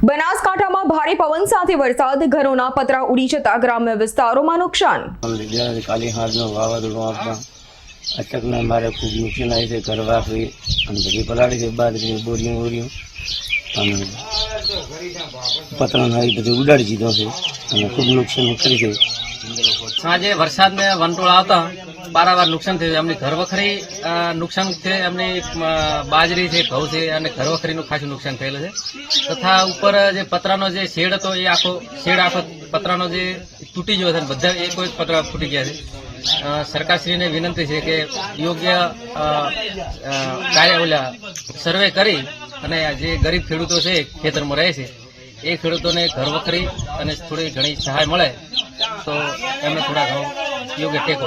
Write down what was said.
બનાસકાંઠામાં ભારે પવન સાથે વરસાદ ઘરોના પતરા ઉડી જતા ગ્રામ્ય વિસ્તારોમાં નુકસાન. જ્યારે કાલી વાવાઝોડું અટકના મારે ખૂબ નુકસાન આવી છે કરવા અને બધી પલાળી છે બાજરી બોરીઓ બોરિયું અને પતરાના એ બધું ઉડાડી દીધો છે અને ખૂબ નુકસાન કરી છે. સાંજે વરસાદને વંટોળ આવતા પારાવાર નુકસાન થયું એમની ઘર વખરી નુકસાન છે. એમની બાજરી છે, ઘઉં છે અને ઘર વખરીનું ખાસું નુકસાન થયેલું છે. તથા ઉપર જે પતરાનો જે શેડ હતો, એ આખો શેડ આખો પતરાનો જે તૂટી ગયો છે. બધા એક જ પતરા ફૂટી ગયા છે. સરકારશ્રીને વિનંતી છે કે યોગ્ય કાર્ય ઓલા સર્વે કરી અને જે ગરીબ ખેડૂતો છે ખેતરમાં રહે છે. એ ખેડૂતોને ઘર વખરી અને થોડી ઘણી સહાય મળે, તો એમને થોડા ઘણો યોગ્ય ટેકો